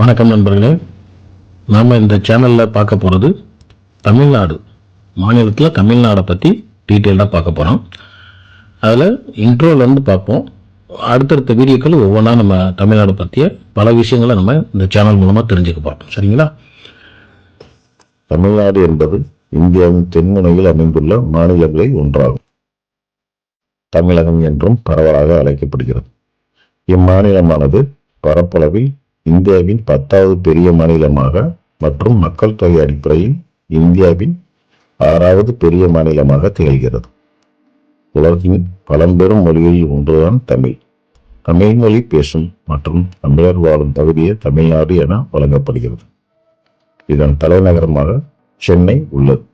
வணக்கம் நண்பர்களே. நாம் இந்த சேனலில் பார்க்க போகிறது தமிழ்நாடு மாநிலத்தில் தமிழ்நாடை பற்றி டீட்டெயிலாக பார்க்க போகிறோம் அதில் இன்ட்ரோலேருந்து பார்ப்போம். அடுத்தடுத்த வீடியோக்கள் ஒவ்வொன்றா நம்ம தமிழ்நாடு பற்றிய பல விஷயங்களை நம்ம இந்த சேனல் மூலமாக தெரிஞ்சுக்க போகிறோம் சரிங்களா? தமிழ்நாடு என்பது இந்தியாவின் தென்முனையில் அமைந்துள்ள மாநிலங்களில் ஒன்றாகும். தமிழகம் என்றும் பரவலாக அழைக்கப்படுகிறது. இம்மாநிலமானது பரப்பளவில் இந்தியாவின் பத்தாவது பெரிய மாநிலமாக மற்றும் மக்கள் தொகை அடிப்படையில் இந்தியாவின் ஆறாவது பெரிய மாநிலமாக திகழ்கிறது. உலகின் பழம்பெரும் மொழிகளில் ஒன்றுதான் தமிழ். தமிழ் மொழி பேசும் மற்றும் தமிழர் வாழும் பகுதியே தமிழ்நாடு என வழங்கப்படுகிறது. இதன் தலைநகரமாக சென்னை உள்ளது.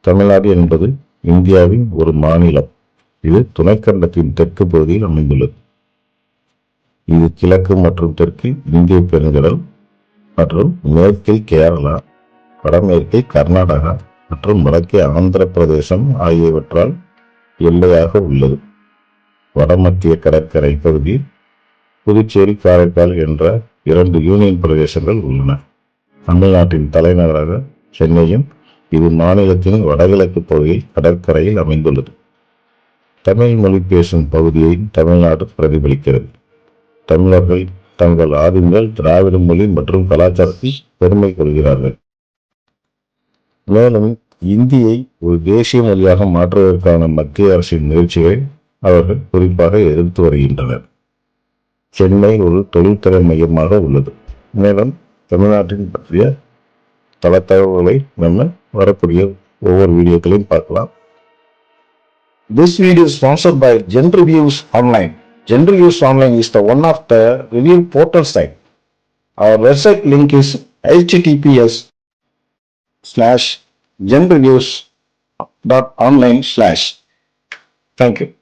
தமிழ்நாடு என்பது இந்தியாவின் ஒரு மாநிலம். இது துணைக்கண்டத்தின் தெற்கு பகுதியில் அமைந்துள்ளது. இது கிழக்கு மற்றும் தெற்கில் இந்திய பெருங்கடல் மற்றும் மேற்கில் கேரளா வடமேற்கில் கர்நாடகா மற்றும் வடக்கே ஆந்திர பிரதேசம் ஆகியவற்றால் எல்லையாக உள்ளது. வடமத்திய கடற்கரை பகுதி புதுச்சேரி காரைக்கால் என்ற இரண்டு யூனியன் பிரதேசங்கள் உள்ளன. தமிழ்நாட்டின் தலைநகராக சென்னையும் இது மாநிலத்தின் வடகிழக்கு பகுதியில் கடற்கரையில் அமைந்துள்ளது. தமிழ் மொழி பேசும் பகுதியை தமிழ்நாடு பிரதிபலிக்கிறது. தமிழர்கள் தங்கள் ஆதிங்கள் திராவிட மொழி மற்றும் கலாச்சாரத்தை பெருமை கொள்கிறார்கள். மேலும் இந்தியை ஒரு தேசிய மொழியாக மாற்றுவதற்கான மத்திய அரசின் முயற்சிகளை அவர்கள் குறிப்பாக எதிர்த்து வருகின்றனர். சென்னை ஒரு தொழில்துறை மையமாக உள்ளது. மேலும் தமிழ்நாட்டின் பற்றிய பல தகவல்களை நம்ம வரக்கூடிய ஒவ்வொரு வீடியோக்களையும் பார்க்கலாம். This video sponsor by by views online Online. Gen Reviews Online is the one of the review portal site. Our website link is https slash genreviews dot online slash. Thank you.